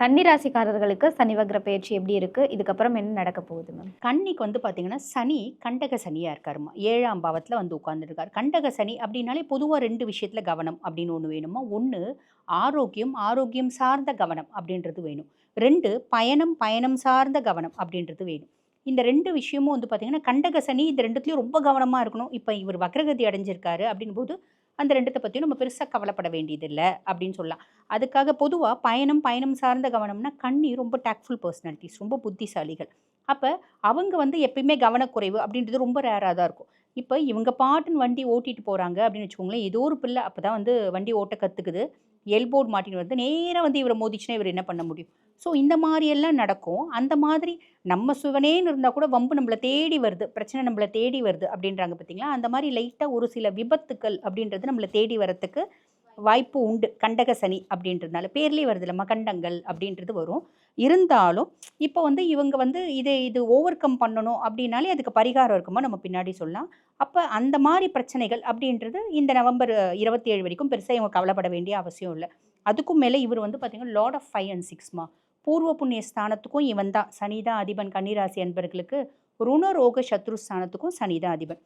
கன்னிராசிக்காரர்களுக்கு சனி வக்ர பயிற்சி எப்படி இருக்கு? இதுக்கப்புறம் என்ன நடக்க போகுது மேம் கன்னிக்கு வந்து பார்த்தீங்கன்னா சனி கண்டக சனியாக இருக்காருமா? ஏழாம் பாவத்தில் வந்து உட்காந்துருக்கார் கண்டக சனி அப்படின்னாலே பொதுவாக ரெண்டு விஷயத்தில் கவனம் அப்படின்னு ஒன்று வேணுமா? ஒன்று ஆரோக்கியம் ஆரோக்கியம் சார்ந்த கவனம் அப்படின்றது வேணும். ரெண்டு பயணம் பயணம் சார்ந்த கவனம் அப்படின்றது வேணும். இந்த ரெண்டு விஷயமும் வந்து பார்த்தீங்கன்னா கண்டக சனி இந்த ரெண்டுத்துலேயும் ரொம்ப கவனமாக இருக்கணும். இப்போ இவர் வக்ரகதி அடைஞ்சிருக்காரு அப்படின் போது அந்த ரெண்டுத்தை பற்றியும் நம்ம பெருசாக கவலைப்பட வேண்டியதில்லை அப்படின்னு சொல்லலாம். அதுக்காக பொதுவாக பயணம் பயணம் சார்ந்த கவனம்னா கண்ணி ரொம்ப டேக்ஃபுல் பர்சனாலிட்டிஸ் ரொம்ப புத்திசாலிகள். அப்போ அவங்க வந்து எப்பயுமே கவனக்குறைவு அப்படின்றது ரொம்ப ரேராக தான் இருக்கும். இப்போ இவங்க பாட்டுன்னு வண்டி ஓட்டிட்டு போகிறாங்க அப்படின்னு வச்சுக்கோங்களேன் ஏதோ ஒரு பிள்ளை அப்போ தான் வந்து வண்டி ஓட்ட கற்றுக்குது எல்போர்ட் மாட்டின்னு வந்து நேராக வந்து இவரை மோதிச்சுன்னா இவர் என்ன பண்ண முடியும்? ஸோ இந்த மாதிரியெல்லாம் நடக்கும். அந்த மாதிரி நம்ம சுவனேன்னு இருந்தால் கூட வம்பு நம்மளை தேடி வருது பிரச்சனை நம்மளை தேடி வருது அப்படின்றாங்க பார்த்தீங்களா அந்த மாதிரி லைட்டாக ஒரு சில விபத்துக்கள் அப்படின்றது நம்மளை தேடி வரத்துக்கு வாய்ப்பு உண்டு. கண்டக சனி அப்படின்றதுனால பேர்லேயே வருது மகண்டங்கள் அப்படின்றது வரும். இருந்தாலும் இப்போ வந்து இவங்க வந்து இது இது ஓவர் கம் பண்ணணும் அப்படின்னாலே அதுக்கு பரிகாரம் இருக்குமா நம்ம பின்னாடி சொல்லலாம். அப்போ அந்த மாதிரி பிரச்சனைகள் அப்படின்றது இந்த நவம்பர் இருபத்தி ஏழு வரைக்கும் பெருசாக இவங்க கவலைப்பட வேண்டிய அவசியம் இல்லை. அதுக்கும் மேலே இவர் வந்து பார்த்திங்கன்னா லார்ட் ஆஃப் ஃபைவ் அண்ட் சிக்ஸ்மா பூர்வ புண்ணிய ஸ்தானத்துக்கும் இவன் தான். சனிதா அதிபன். கன்னிராசி என்பர்களுக்கு ருணரோக சத்ரு ஸ்தானத்துக்கும் சனிதா அதிபன்.